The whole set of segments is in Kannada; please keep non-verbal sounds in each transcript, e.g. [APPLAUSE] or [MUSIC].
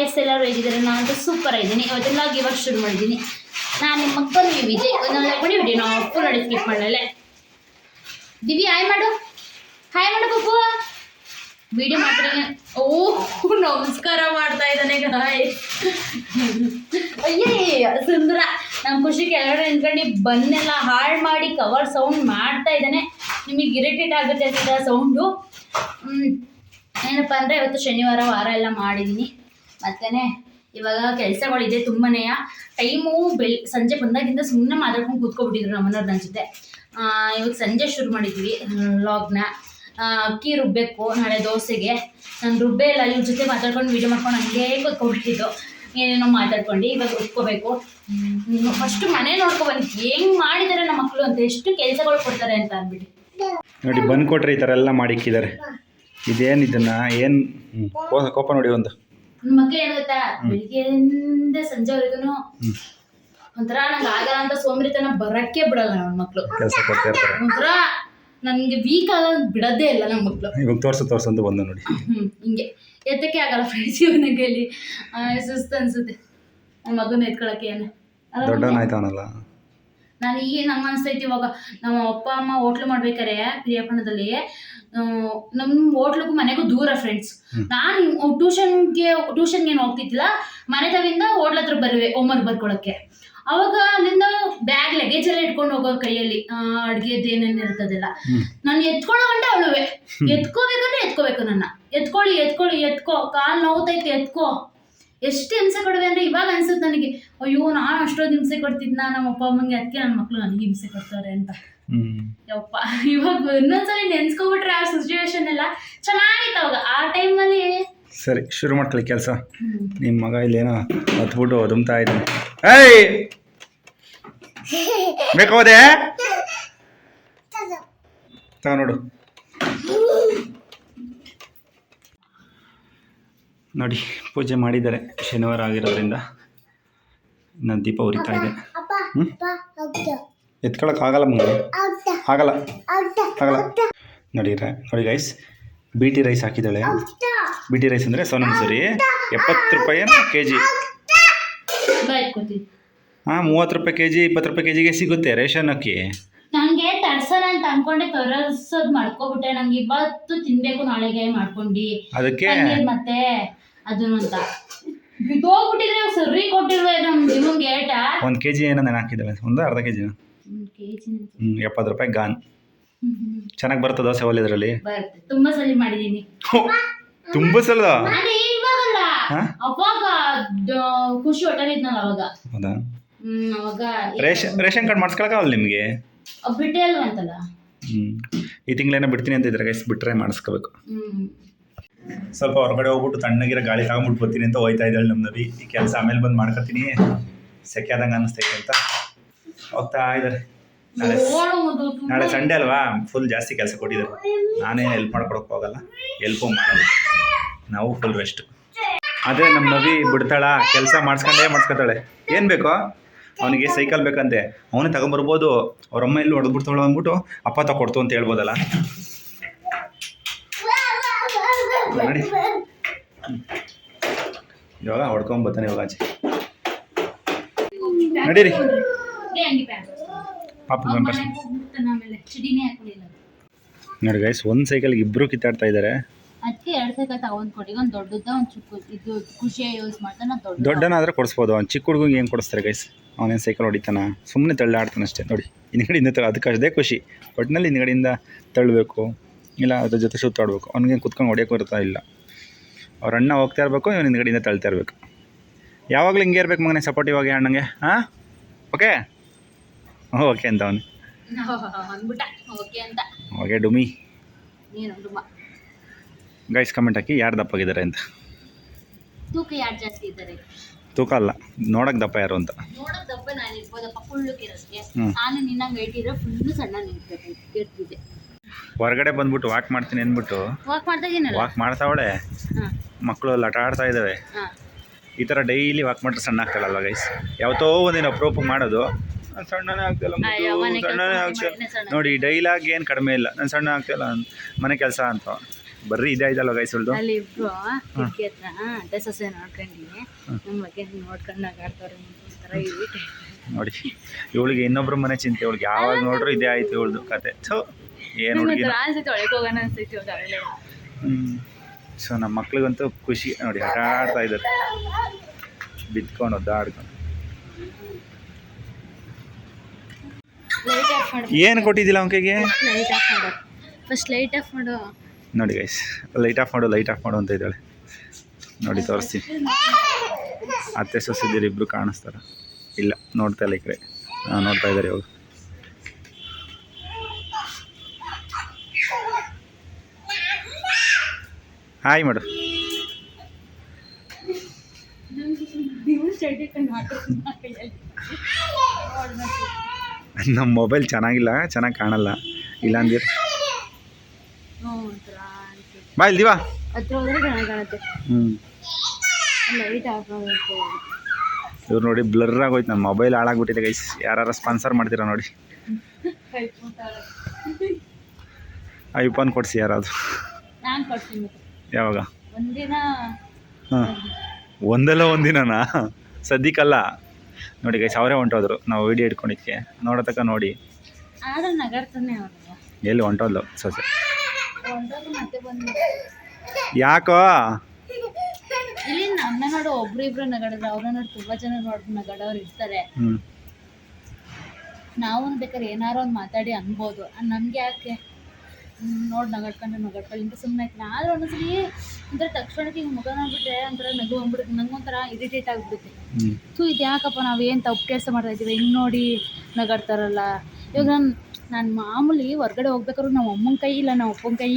ಗಾಯಸ್ ಎಲ್ಲರೂ ಹೇಗಿದ್ದಾರೆ ನಾನು ಸೂಪರ್ ಆಗಿದ್ದೀನಿ ಇವತ್ತೆಲ್ಲ ಇವಾಗ ಶುರು ಮಾಡಿದ್ದೀನಿ. ನಾನು ನಿಮ್ಮ ಮಕ್ಕಳು ವಿಜಯ್ ಒಂದೊಂದು ಕೊಡಿ ಬಿಡಿ ನಾವು ಫುಲ್ ನೋಡಿ ಸ್ಕಿಪ್ ಮಾಡಲೇ ದಿವಿ ಹಾಯ್ ಮಾಡು. ಹಾಯ್ ಮಾಡು ಪಪ್ಪು. ವಿಡಿಯೋ ಮಾಡ್ತಾರೆ ಓ, ನಮಸ್ಕಾರ ಮಾಡ್ತಾ ಇದ್ದಾನೆ ಗಾಯ್ ಅಯ್ಯೇ, ಸುಂದರ. ನಮ್ಮ ಖುಷಿ ಕೆಳಗಡೆ ನಿಂತ್ಕೊಂಡು ಬನ್ನೆಲ್ಲ ಹಾಳು ಮಾಡಿ ಕವರ್ ಸೌಂಡ್ ಮಾಡ್ತಾ ಇದ್ದಾನೆ. ನಿಮಗೆ ಇರಿಟೇಟ್ ಆಗುತ್ತೆ ಅಂತ ಸೌಂಡು. ಏನಪ್ಪ ಅಂದರೆ, ಇವತ್ತು ಶನಿವಾರ ವಾರ ಎಲ್ಲ ಮಾಡಿದ್ದೀನಿ ಮತ್ತೇ ಇವಾಗ ಕೆಲಸಗಳಿದೆ ತುಂಬನೇ. ಟೈಮು ಬೆಳ್, ಸಂಜೆ ಬಂದಾಗಿಂದ ಸುಮ್ಮನೆ ಮಾತಾಡ್ಕೊಂಡು ಕೂತ್ಕೊಬಿಟ್ಟಿದ್ರು ನಮ್ಮನವ್ರು ನನ್ನ ಜೊತೆ. ಇವಾಗ ಸಂಜೆ ಶುರು ಮಾಡಿದ್ವಿ ಲಾಗ್ನ ಅಕ್ಕಿ ರುಬ್ಬಬೇಕು ನಾಳೆ ದೋಸೆಗೆ. ನಾನು ರುಬ್ಬೆ ಇಲ್ಲ, ಇವ್ರ ಜೊತೆ ಮಾತಾಡ್ಕೊಂಡು ವೀಡಿಯೋ ಮಾಡ್ಕೊಂಡು ಹಂಗೇ ಕೂತ್ಕೊಬಿಟ್ಟಿದ್ದು. ಏನೇನೋ ಮಾತಾಡ್ಕೊಂಡು ಇವಾಗ ಉತ್ಕೋಬೇಕು ಫಸ್ಟ್ ಮನೆ ನೋಡ್ಕೊಬಂದು ಹೆಂಗ್ ಮಾಡಿದ್ದಾರೆ ನಮ್ಮ ಮಕ್ಕಳು ಅಂತ, ಎಷ್ಟು ಕೆಲಸಗಳು ಕೊಡ್ತಾರೆ ಅಂತ ಅಂದ್ಬಿಟ್ಟು. ನೋಡಿ ಬಂದು ಕೊಟ್ರೆ ಈ ಥರ ಎಲ್ಲ ಮಾಡಿಕ್ಕಿದ್ದಾರೆ ಇದೇನು ಇದನ್ನ, ಏನು ಕೋಪ ನೋಡಿ ಒಂದು. ನನ್ನ ಮಕ್ಳು ಏನ್ ಗೊತ್ತಾ ಬೆಳಿಗ್ಗೆಯಿಂದ ಸಂಜೆವರೆಗೂ. ಒಂಥರ ನಂಗೆ ಆಗಲ್ಲ ಅಂತ ಸೋಮರಿತನ ಬರಕ್ಕೆ ಬಿಡಲ್ಲ ನನ್ನ ಮಕ್ಳು. ಕೆಲಸ ಒಂಥರ ನನ್ಗೆ ವೀಕ್ ಆಗ ಬಿಡೋದೇ ಇಲ್ಲ ನಮ್ಮ ಮಕ್ಳು. ಇವಾಗ ತೋರ್ಸು ತೋರ್ಸು ಅಂತ ಬಂದು ನೋಡಿ. ಹ್ಮ್ ಹಿಂಗೆ. ಎತ್ತಕ್ಕೆ ಆಗಲ್ಲ ಫ್ರೆಂಡ್ಸ್ ಇವನ ಕೈಲಿ ಸುಸ್ತು ಅನ್ಸುತ್ತೆ. ನನ್ನ ಮಗನ ಎತ್ಕೊಳಕ್ಕೆ ಏನು? ದೊಡ್ಡವನಾಯ್ತವನಲ್ಲ ನಾನು ಈಗ ನಂಗೆ ಅನಿಸ್ತೈತಿ ಇವಾಗ ನಮ್ಮ ಅಪ್ಪ ಅಮ್ಮ ಹೋಟ್ಲು ಮಾಡ್ಬೇಕಾರೆ ಪ್ರಿಯಾಪಣದಲ್ಲಿ ನಮ್ಮ ಹೋಟ್ಲಿಗೂ ಮನೆಗೂ ದೂರ ಫ್ರೆಂಡ್ಸ್ ನಾನು ಟ್ಯೂಷನ್ಗೆ ಟ್ಯೂಷನ್ಗೆ ಏನು ಹೋಗ್ತಿದ್ದಿಲ್ಲ? ಮನೆ ತವಿಂದ ಹೋಟ್ಲ ಹತ್ರ ಬರುವೆ ಹೋಮ್ವರ್ಕ್ ಬರ್ಕೊಳಕ್ಕೆ. ಅವಾಗ ಅಲ್ಲಿಂದ ಬ್ಯಾಗ್ ಲಗೇಜ್ ಎಲ್ಲ ಇಟ್ಕೊಂಡು ಹೋಗೋ ಕೈಯಲ್ಲಿ. ಅಡುಗೆದ್ದು ಏನೇನು ಇರ್ತದೆಲ್ಲ. ನಾನು ಎತ್ಕೊಳ್ಳೋ ಅವಳುವೆ. ಎತ್ಕೋಬೇಕಂದ್ರೆ ಎತ್ಕೋಬೇಕು ನನ್ನ. ಎತ್ಕೊಳ್ಳಿ ಎತ್ಕೊಳ್ಳಿ ಎತ್ಕೋ. ಕಾಲು ನೋವುತೈತೆ ಎತ್ಕೋ. ಎಷ್ಟು ಹಿಂಸೆ ಕೊಡುವೆ ಅಂದ್ರೆ ಇವಾಗ ಅನ್ಸುತ್ತೆ ನನಗೆ. ಅಯ್ಯೋ ನಾನು ಅಷ್ಟೊಂದು ಹಿಂಸೆ ಕೊಡ್ತಿದ್ನ ನಮ್ಮ ಅಪ್ಪ ಅಮ್ಮಂಗೆ ಅದಕ್ಕೆ ನನ್ನ ಮಕ್ಕಳು ನನಗೆ ಹಿಂಸೆ ಕೊಡ್ತಾರೆ ಅಂತ. ಯಪ್ಪ ಇವಾಗ ಇನ್ನೊಂದ್ಸಲಿ ನೆನ್ಸ್ಕೊಬಿಟ್ರೆ ಆ ಸಿಚುವೇಶನ್ ಎಲ್ಲ ಚೆನ್ನಾಗಿತ್ತು ಅವಾಗ. ಆ ಟೈಮಲ್ಲಿ ಸರಿ ಶುರು ಮಾಡ್ಕೊಳ್ಳಿ ಕೆಲಸ. ನಿಮ್ಮ ಮಗ ಇಲ್ಲೇನೋ ಹತ್ಬಿಟ್ಟು ಒದುಮ್ತಾ ಇದ್ದಾನೆ. ಏಯ್! ಬೇಕಾವದೆ ತಗೋ ನೋಡು. ನೋಡಿ ಪೂಜೆ ಮಾಡಿದ್ದಾರೆ. ಶನಿವಾರ ಆಗಿರೋದ್ರಿಂದ ನಾನು ದೀಪ ಉರಿತಾ ಇದೆ. ಹ್ಞೂ ಎತ್ಕೊಳಕ್ಕಾಗಲ್ಲ ಮಗ ಆಗಲ್ಲ ಆಗಲ್ಲ. ನೋಡಿ ನೋಡಿ ಗೈಸ್ ಬಿ ಟಿ ರೈಸ್ ಹಾಕಿದ್ದಾಳೆ. ಬಿ ಟಿ ರೈಸ್ ಅಂದರೆ ಸೋನ ಮಸೂರಿ. ಎಪ್ಪತ್ತು ರೂಪಾಯಿ ಕೆ ಜಿ ಹಾ ಹಾಂ ಮೂವತ್ತು ರೂಪಾಯಿ ಕೆ ಜಿ ಇಪ್ಪತ್ತು ರೂಪಾಯಿ ಕೆ ಜಿಗೆ ಸಿಗುತ್ತೆ ರೇಷನ್ ಅಕ್ಕಿ ನಂಗೆ ತರ್ಸಲ್ಲ ಅಂತ ಅನ್ಕೊಂಡೆ ತರಸೋದ್ ಮಾಡ್ಕೊಬಿಟ್ಟೆ. ನಂಗೆ ಇವತ್ತು ತಿನ್ಬೇಕು ನಾಳೆಗೆ ಮಾಡ್ಕೊಂಡು. ಅದಕ್ಕೆ ಮತ್ತೆ ಅದನ್ನು ಅಂತ. ಬಿದ್ದೋಗ್ಬಿಟ್ಟಿದ್ರೆ ಸರಿ ಕೊಟ್ಟಿಲ್ವೇ ನಮ್ಮ ನಿಮಗೆ ಏಟ ಒಂದು ಕೆ ಜಿ ಏನೋ ನಾನು ಹಾಕಿದ್ದಾಳೆ ಒಂದು ಅರ್ಧ ಕೆ ಜಿನ ಕೆಜಿ ಹ್ಞೂ ಎಪ್ಪತ್ತು ರೂಪಾಯಿ ಗಾನ್. ಚೆನ್ನಾಗಿ ಬರ್ತದೆ ದೋಸೆ ಒಲೆದ್ರಲ್ಲಿ ಬರುತ್ತೆ. ತುಂಬಾ ಸಲ ಮಾಡಿದೀನಿ. ತುಂಬ ಸಲ? ನಾನು ಇವಾಗಲ್ಲ. ಹಾ? ಅವಾಗ ದ- ಖುಷಿ ಹೋಟೆಲ್ ಇದ್ನಲ್ಲ ಅವಾಗ. ಹೌದಾ? ಹ್ಮ್ ಅವಾಗ ರೇಷನ್ ರೇಷನ್ ಕಾರ್ಡ್ ಮಾಡಿಸ್ಕೊಳಕ್ಕಾಗಲ್ಲ ನಿಮಗೆ? ಬಿಟ್ಟೆ ಅಲ್ವಾ ಅಂತಲ್ಲ. ಹ್ಞೂ ಈ ತಿಂಗಳೇನೋ ಬಿಡ್ತೀನಿ ಅಂತ ಇದ್ರೆ ಗೈಸ್ ಬಿಟ್ಟರೆ ಮಾಡಿಸ್ಕೋಬೇಕು. ಹ್ಮ್. ಸ್ವಲ್ಪ ಹೊರಗಡೆ ಹೋಗ್ಬಿಟ್ಟು ತಣ್ಣಗಿರೋ ಗಾಳಿ ತಗೊಂಬಿಟ್ಟು ಬರ್ತೀನಿ ಅಂತ ಹೋಯ್ತಾ ಇದ್ದಾಳೆ ನಮ್ಮ ನವಿ. ಈ ಕೆಲಸ ಆಮೇಲೆ ಬಂದು ಮಾಡ್ಕೊತೀನಿ. ಸೆಕೆ ಆದಂಗೆ ಅನ್ನಿಸ್ತೈತೆ ಅಂತ ಹೋಗ್ತಾ ಇದ್ದಾರೆ. ನಾಳೆ ನಾಳೆ ಸಂಡೇ ಅಲ್ವಾ? ಫುಲ್ ಜಾಸ್ತಿ ಕೆಲಸ ಕೊಟ್ಟಿದ್ದಾರೆ. ನಾನೇನು ಹೆಲ್ಪ್ ಮಾಡ್ಕೊಡಕ್ಕೆ ಹೋಗಲ್ಲ. ಹೆಲ್ಪು ಮಾಡೋದು ನಾವು ಫುಲ್ ರೆಸ್ಟ್ ಅದೇ ನಮ್ಮ ನವಿ ಬಿಡ್ತಾಳ. ಕೆಲಸ ಮಾಡಿಸ್ಕೊಂಡೇ ಮಾಡಿಸ್ಕೊತಾಳೆ. ಏನು ಬೇಕೋ? ಅವನಿಗೆ ಸೈಕಲ್ ಬೇಕಂತೆ. ಅವನೇ ತಗೊಂಬರ್ಬೋದು. ಅವ್ರ ಅಮ್ಮ ಇಲ್ಲಿ ಹೊಡೆದ್ಬಿಡ್ತಾಳು ಅಂದ್ಬಿಟ್ಟು ಅಪ್ಪ ತಗೊಡ್ತು ಅಂತ ಹೇಳ್ಬೋದಲ್ಲ. ನೋಡಿ ಇವಾಗ ಹೊಡ್ಕೊಂಬರ್ತಾನೆ ಇವಾಗ ಆಚೆ. ನಡೀರಿ. ಪಾಪ ಮೆಂಬರ್ಸ್ ನೋಡಿ ಗೈಸ್ ಒಂದು ಸೈಕಲ್ಗೆ ಇಬ್ರು ಕಿತ್ತಾಡ್ತಾ ಇದ್ದಾರೆ ಅದಕ್ಕೆ ಎರಡು ಸೈಕಲ್ ತಗೊಂಡ್ ಕೊಡಿ. ಒಂದು ದೊಡ್ಡದ ಒಂದು ಚಿಕ್ಕ. ಇದು ಖುಷಿಯಾಗಿ ಯೂಸ್ ಮಾಡ್ತಾನೆ ದೊಡ್ಡ ದೊಡ್ಡನಾದ್ರೆ ಕೊಡಿಸ್ಬೋದು. ಅವ್ನು ಚಿಕ್ಕ ಹುಡುಗಿಗೆ ಏನು ಕೊಡಿಸ್ತಾರೆ ಗೈಸ್ ಅವನೇನು ಸೈಕಲ್ ಹೊಡಿತಾನ? ಸುಮ್ಮನೆ ತಳ್ಳಾಡ್ತಾನೆ ಅಷ್ಟೇ. ನೋಡಿ ಹಿಂದ್ಗಡೆಯಿಂದ ತಳ್ಳ ಅದಕ್ಕೆ ಅಷ್ಟೇ ಖುಷಿ. ಒಟ್ಟಿನಲ್ಲಿ ಹಿಂದ್ಗಡೆಯಿಂದ ತಳ್ಳಬೇಕು. ಇಲ್ಲ ಅದ್ರ ಜೊತೆ ಸುತ್ತಾಡಬೇಕು ಅವ್ನಿಗೆ ಕುತ್ಕೊಂಡು ಹೊಡೆಯೋಕೆ ಬರ್ತಾ ಇಲ್ಲ. ಅವ್ರ ಅಣ್ಣ ಹೋಗ್ತಾ ಇರಬೇಕು ಇವನು ಹಿಂದ್ಗಡೆಯಿಂದ ತಳ್ತಾ ಇರಬೇಕು. ಯಾವಾಗಲೂ ಹಿಂಗೆ ಇರ್ಬೇಕು ಮಗನೇ ಸಪೋರ್ಟಿವ್ ಆಗಿ ಅಣ್ಣಂಗೆ ಹಾಂ? ಓಕೆ ಓಕೆ ಅಂತ ಅವನು. ಓಕೆ ಡುಮಿ. ಗೈಸ್ ಕಮೆಂಟ್ ಹಾಕಿ ಯಾರು ದಪ್ಪಾಗಿದ್ದಾರೆ ಅಂತ. ತೂಕ ಯಾರು ಜಾಸ್ತಿ ಇದ್ದಾರೆ? ತೂಕ ಅಲ್ಲ ನೋಡಕ್ ದಪ್ಪ ಯಾರು ಅಂತ. ನೋಡಕ್ ದಪ್ಪ ನಾನು ಇರ್ಬೋದಪ್ಪ ಫುಲ್ಲು. ನಾನು ನಿನ್ನಂಗೆ ಇಟ್ಟಿದ್ರೆ ಫುಲ್ಲು ಸಣ್ಣ ಹೊರಗಡೆ ಬಂದ್ಬಿಟ್ಟು ವಾಕ್ ಮಾಡ್ತೀನಿ ಅಂದ್ಬಿಟ್ಟು ವಾಕ್ ಮಾಡ್ತಾ ಇದೀನಲ್ಲ ವಾಕ್ ಮಾಡ್ತಾವಳೆ. ಮಕ್ಕಳು ಲಟ ಆಡ್ತಾ ಇದ್ದಾವೆ ಈ ಥರ ಡೈಲಿ ವಾಕ್ ಮಾಡಿದ್ರೆ ಸಣ್ಣ ಆಗ್ತಾಳಲ್ವ ಗೈಸ್ ಯಾವತ್ತೋ ಒಂದಿನ ಅಪ್ರೂಪಕ್ಕೆ ಮಾಡೋದು. ನಾನ್ ಸಣ್ಣನೇ ಆಗ್ತಿಲ್ಲ ಅಯ್ಯೋ, ಮನೆ ಕೆಲ್ಸ ಸಣ್ಣನೇ ಆಗ್ತಿಲ್ಲ. ಮಾಡಿನೇ ಸಣ್ಣ. ನೋಡಿ ಡೈಲಾಗಿ ಏನು ಕಡಿಮೆ ಇಲ್ಲ. ನಾನು ಸಣ್ಣ ಆಗ್ತಿಲ್ಲ ಮನೆ ಕೆಲಸ ಅಂತ. ಬರ್ರಿ ಇದೇ ಇದಲ್ವ ಗೈಸ್ ಉಳ್ದು? ಅಲ್ಲಿ ಇಬ್ರು ಕಿಟಕಿ ಹತ್ರ ನಮ್ಮ ಬಗ್ಗೆ ನೋಡ್ಕೊಂಡು ಒಂಥರ ನೋಡಿ ಇವಳಿಗೆ ಇನ್ನೊಬ್ರ ಮನೆ ಚಿಂತೆ. ಇವಳಿಗೆ ಯಾವಾಗ ನೋಡ್ರು ಇದೇ ಆಯ್ತು ಇವಳ್ದು ಕತೆ. ಸೊ ಏನು ಹ್ಞೂ ಸೊ ನಮ್ಮ ಮಕ್ಳಿಗಂತೂ ಖುಷಿ. ನೋಡಿ ಆಟ ಆಡ್ತಾ ಇದ್ದಾರೆ. ಬಿದ್ಕೊಂಡು ಒದ್ದಾಡ್ಕೊಂಡು. ಏನು ಕೊಟ್ಟಿದ್ದಿಲ್ಲ ಅವನ ಕೈಗೆ ಲೈಟ್ ಆಫ್ ಮಾಡು. ಫಸ್ಟ್ ಲೈಟ್ ಆಫ್ ಮಾಡು. ನೋಡಿ ಗೈಸ್ ಲೈಟ್ ಆಫ್ ಮಾಡು ಲೈಟ್ ಆಫ್ ಮಾಡು ಅಂತ ಇದ್ದಾಳೆ. ನೋಡಿ ತೋರಿಸ್ತೀನಿ. ಅತ್ತೆ ಸೊಸಿದ್ದೀರಿ ಇಬ್ಬರು ಕಾಣಿಸ್ತಾರ. ಇಲ್ಲ ನೋಡ್ತಾ ಇಲ್ಲ ಈ ಕಡೆ. ನೋಡ್ತಾ ಇದ್ದಾರೆ ಇವಾಗ. ಹಾಯ್ ಮಾಡು. [LAUGHS] ನಮ್ಮ ಮೊಬೈಲ್ ಚೆನ್ನಾಗಿಲ್ಲ ಚೆನ್ನಾಗಿ ಕಾಣಲ್ಲ. ಇಲ್ಲ ಅಂದಿರ. ಬಾ ಇಲ್ಲಿ ದಿವಾ ಹ್ಞೂ ಇವ್ರು ನೋಡಿ ಬ್ಲರ್ ಆಗೋಯ್ತು ನಮ್ಮ ಮೊಬೈಲ್ ಹಾಳಾಗ್ಬಿಟ್ಟಿದೆ ಗೈಸ್ ಯಾರು ಸ್ಪಾನ್ಸರ್ ಮಾಡ್ತೀರಾ ನೋಡಿ. [LAUGHS] ಐಫೋನ್ ಕೊಡಿಸಿ ಯಾರಾದ್ರು. ಯಾವಾಗ? ಹಾಂ. ಒಂದಲ್ಲ ಒಂದಿನನಾ? ಸದ್ಯಕ್ಕಲ್ಲ. ನೋಡಿ ಗೈಸ್ ಅವರೇ ಹೊಂಟೋದ್ರು. ನಾವು ವಿಡಿಯೋ ಇಟ್ಕೊಂಡಿದ್ಕೆ. ನೋಡತಕ್ಕ ನೋಡಿ. ಎಲ್ಲಿ ಹೊಂಟೋದ್ಲು? ಸೊಸೆ. ಹೊಂಟೋದು ಮತ್ತೆ ಬಂದು. ಯಾಕೋ? ಇಲ್ಲಿ ನನ್ನ ನೋಡು ಒಬ್ರು ಇಬ್ರು ನಗಾಡಿದ್ರೆ ಅವ್ರ ನೋಡಿ ತುಂಬಾ ಜನ ನೋಡ್ ನಗಡವ್ರು ಇರ್ತಾರೆ. ನಾವು ಬೇಕಾದ್ರೆ ಏನಾರು ಒಂದು ಮಾತಾಡಿ ಅನ್ಬೋದು. ನಮ್ಗೆ ಯಾಕೆ? ನೋಡಿ ನಗಾಡ್ಕೊಂಡು ನಗಾಡ್ಕೊಂಡು. ಇಂಥ ಸುಮ್ಮನೆ ಆಯ್ತು ಆದ್ರೆ ಒಂದ್ಸರಿ ಒಂಥರ ತಕ್ಷಣಕ್ಕೆ ಹಿಂಗೆ ಮುಖ ನೋಡ್ಬಿಟ್ರೆ ಒಂಥರ ನಗು ಬಂದ್ಬಿಡುತ್ತೆ. ನಂಗೊಂಥರ ಇರಿಟೇಟ್ ಆಗ್ಬಿಡುತ್ತೆ. ಸೊ ಇದು ಯಾಕಪ್ಪ ನಾವು ಏನು ತಪ್ಪು ಕೆಲಸ ಮಾಡ್ತಾ ಇದ್ದೀವಿ ಹಿಂಗೆ ನೋಡಿ ನಗಾಡ್ತಾರಲ್ಲ. ಇವಾಗ ನಾನು ನಾನು ಮಾಮೂಲಿ ಹೊರ್ಗಡೆ ಹೋಗ್ಬೇಕಾದ್ರು ನಮ್ಮ ಅಮ್ಮನ ಕೈ ಇಲ್ಲ ನಮ್ಮ ಅಪ್ಪನ ಕೈ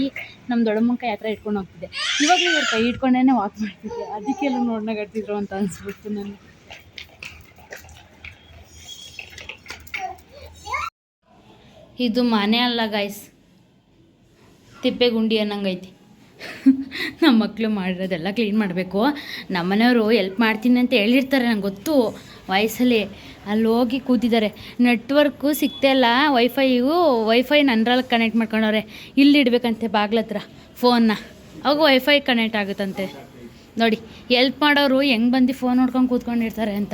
ನಮ್ಮ ದೊಡ್ಡಮ್ಮನ ಕೈ ಹತ್ರ ಇಟ್ಕೊಂಡು ಹೋಗ್ತಿದ್ದೆ. ಇವಾಗಲೂ ಇವ್ರ ಕೈ ಇಟ್ಕೊಂಡೇ ವಾಕ್ ಮಾಡ್ತಿದ್ದೆ. ಅದಕ್ಕೆಲ್ಲ ನೋಡಿ ನಗಾಡ್ತಿದ್ರು ಅಂತ ಅನ್ಸ್ಬಿಡ್ತು ನನಗೆ ಇದು ಮನೆ ಅಲ್ಲ ಗಾಯ್ಸ್ ತಿಪ್ಪೆಗುಂಡಿ ಅನ್ನಂಗೈತಿ. [LAUGHS] ನಮ್ಮ ಮಕ್ಕಳು ಮಾಡಿರೋದೆಲ್ಲ ಕ್ಲೀನ್ ಮಾಡಬೇಕು. ನಮ್ಮನೆಯವರು ಎಲ್ಪ್ ಮಾಡ್ತೀನಿ ಅಂತ ಹೇಳಿರ್ತಾರೆ ನಂಗೆ ಗೊತ್ತು. ವಯಸ್ಸಲ್ಲಿ ಅಲ್ಲಿ ಹೋಗಿ ಕೂತಿದ್ದಾರೆ. ನೆಟ್ವರ್ಕು ಸಿಗ್ತಾ ಇಲ್ಲ. ವೈಫೈಗೂ ವೈಫೈ ನನ್ರಲ್ಲಿ ಕನೆಕ್ಟ್ ಮಾಡ್ಕೊಂಡವ್ರೆ. ಇಲ್ಲಿ ಇಡಬೇಕಂತೆ ಬಾಗ್ಲತ್ರ ಫೋನ್ನ ಅವಾಗ ವೈಫೈ ಕನೆಕ್ಟ್ ಆಗುತ್ತಂತೆ. ನೋಡಿ ಎಲ್ಪ್ ಮಾಡೋರು ಹೆಂಗೆ ಬಂದು ಫೋನ್ ನೋಡ್ಕೊಂಡು ಕೂತ್ಕೊಂಡಿರ್ತಾರೆ ಅಂತ.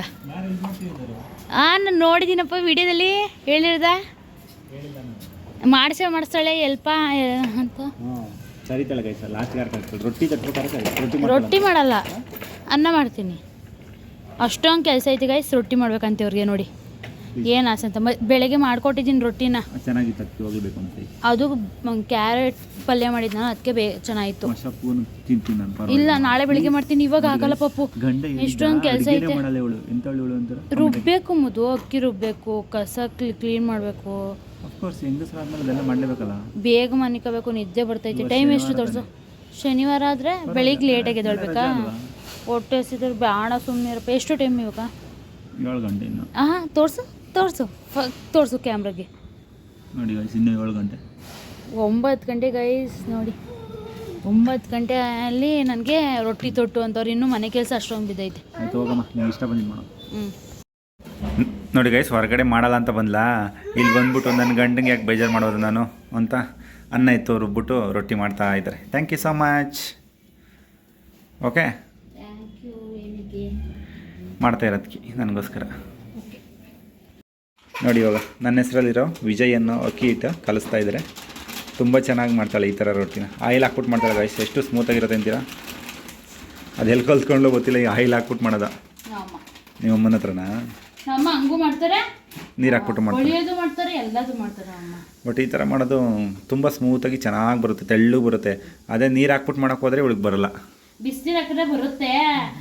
ಹಾಂ ನಾನು ನೋಡಿದ್ದೀನಪ್ಪ ವಿಡಿಯೋದಲ್ಲಿ ಹೇಳಿರ್ದ? ಮಾಡಿಸೇ ಮಾಡಿಸ್ತಾಳೆ ಎಲ್ಪ ಅಂತ. ಸರಿ ತಳ ಗೈಸ್ ಲಾಸ್ಟ್ ರೊಟ್ಟಿ ರೊಟ್ಟಿ ರೊಟ್ಟಿ ಮಾಡಲ್ಲ. ಅನ್ನ ಮಾಡ್ತೀನಿ. ಅಷ್ಟೊಂದು ಕೆಲಸ ಐತಿ ಗೈಸ್ ರೊಟ್ಟಿ ಮಾಡ್ಬೇಕಂತ ಇವ್ರಿಗೆ ನೋಡಿ. ಏನು ಆಸೆ ಅಂತ. ಬೆಳಗ್ಗೆ ಮಾಡ್ಕೊಟ್ಟಿದ್ದೀನಿ ರೊಟ್ಟಿನ. ಚೆನ್ನಾಗಿತ್ತು ಅದು ಕ್ಯಾರೆಟ್ ಪಲ್ಯ ಮಾಡಿದ್ನ ಅದಕ್ಕೆ ಬೇ ಚೆನ್ನಾಗಿತ್ತು. ಇಲ್ಲ ನಾಳೆ ಬೆಳಿಗ್ಗೆ ಮಾಡ್ತೀನಿ ಇವಾಗ ಆಗಲ್ಲ ಪಪ್ಪು ಇಷ್ಟೊಂದು ಎಷ್ಟೊಂದು ಕೆಲಸ ಐತೆ. ರುಬ್ಬೇಕು ಮುದು ಅಕ್ಕಿ ರುಬ್ಬೇಕು ಕಸ ಕ್ಲೀನ್ ಮಾಡಬೇಕು. ಮಾಡಲೇಬೇಕಲ್ಲ? ಬೇಗ ಮನಿಕೋಬೇಕು ನಿದ್ದೆ ಬರ್ತೈತಿ. ಟೈಮ್ ಎಷ್ಟು ತೋರಿಸು? ಶನಿವಾರ ಆದರೆ ಬೆಳಿಗ್ಗೆ ಲೇಟಾಗಿ ಎದ್ದೇಳ್ಬೇಕಾ? ಹೊಟ್ಟೆ ಹಸಿದ್ರೆ ಬೇಡ ಸುಮ್ಮನೆ ಇರಪ್ಪ ಎಷ್ಟು ಟೈಮ್ ಇವಾಗ? ಏಳು ಗಂಟೆ ಇನ್ನು. ಹಾಂ ತೋರಿಸು ತೋರಿಸು. ತೋರ್ಸು ಕ್ಯಾಮ್ರಾಗೆ. ನೋಡಿ ಗೈಸ್ ಇನ್ನೂ ಏಳು ಗಂಟೆ. ಒಂಬತ್ತು ಗಂಟೆ ಗೈಸ್ ನೋಡಿ. ಒಂಬತ್ತು ಗಂಟೆ ಅಲ್ಲಿ ನನಗೆ ರೊಟ್ಟಿ ತೊಟ್ಟು ಅಂತವ್ರು ಇನ್ನೂ ಮನೆ ಕೆಲಸ ಅಷ್ಟೊಂದು ಬಿದ್ದೈತೆ. ಆಯ್ತು ಹೋಗಮ್ಮ ನೀವು ಇಷ್ಟ ಬಂದಿದ್ದು ಮಾಡೋ ಹ್ಞೂ ನೋಡಿ ಗೈಸ್ ಹೊರಗಡೆ ಮಾಡಲ್ಲ ಅಂತ ಬಂದ್ಲಾ? ಇಲ್ಲಿ ಬಂದ್ಬಿಟ್ಟು ನನ್ನ ಗಂಡಂಗೆ ಯಾಕೆ ಬೇಜಾರು ಮಾಡೋದು ನಾನು ಅಂತ ಅನ್ನ ಇತ್ತು ರುಬ್ಬಿಟ್ಟು ರೊಟ್ಟಿ ಮಾಡ್ತಾ ಇದ್ದಾರೆ. Thank you so much okay ಮಾಡ್ತಾ ಇರೋದಕ್ಕೆ ನನಗೋಸ್ಕರ. ನೋಡಿ ಇವಾಗ ನನ್ನ ಹೆಸರಲ್ಲಿರೋ ವಿಜಯ್ ಅನ್ನೋ ಅಕ್ಕಿ ಹಿಟ್ಟು ಕಲಿಸ್ತಾ ಇದ್ದಾರೆ. ತುಂಬ ಚೆನ್ನಾಗಿ ಮಾಡ್ತಾಳೆ ಈ ಥರ ರೊಟ್ಟಿನ. ಆಯಿಲ್ ಹಾಕ್ಬಿಟ್ಟು ಮಾಡ್ತಾಳೆ ಗೈಸ್ ಎಷ್ಟು ಸ್ಮೂತಾಗಿರುತ್ತೆ ಅಂತೀರಾ? ಅದು ಎಲ್ಲಿ ಕಲ್ತ್ಕೊಂಡು ಗೊತ್ತಿಲ್ಲ ಈ ಆಯಿಲ್ ಹಾಕ್ಬಿಟ್ಟು ಮಾಡೋದ. ನಿಮ್ಮಮ್ಮನ ನಿಮ್ಮ ಅಮ್ಮನ ಹತ್ರನಾ? ನಮ್ಮ ಹಂಗೂ ಮಾಡ್ತಾರೆ. ನೀರು ಹಾಕ್ಬಿಟ್ಟು ಮಾಡ್ತಾರೆ. ಹೊಳಿಯೋದು ಮಾಡ್ತಾರೆ ಎಲ್ಲದೂ ಮಾಡ್ತಾರೆ ಅಮ್ಮ. ಬಟ್ ಈ ಥರ ಮಾಡೋದು ತುಂಬ ಸ್ಮೂತಾಗಿ ಚೆನ್ನಾಗಿ ಬರುತ್ತೆ ತೆಳ್ಳು ಬರುತ್ತೆ. ಅದೇ ನೀರು ಹಾಕ್ಬಿಟ್ಟು ಮಾಡೋಕೆ ಹೋದ್ರೆ ಇವಳಿಗೆ ಬರಲ್ಲ. ಬಿಸಿ ಹಾಕಿದ್ರೆ ಬರುತ್ತೆ.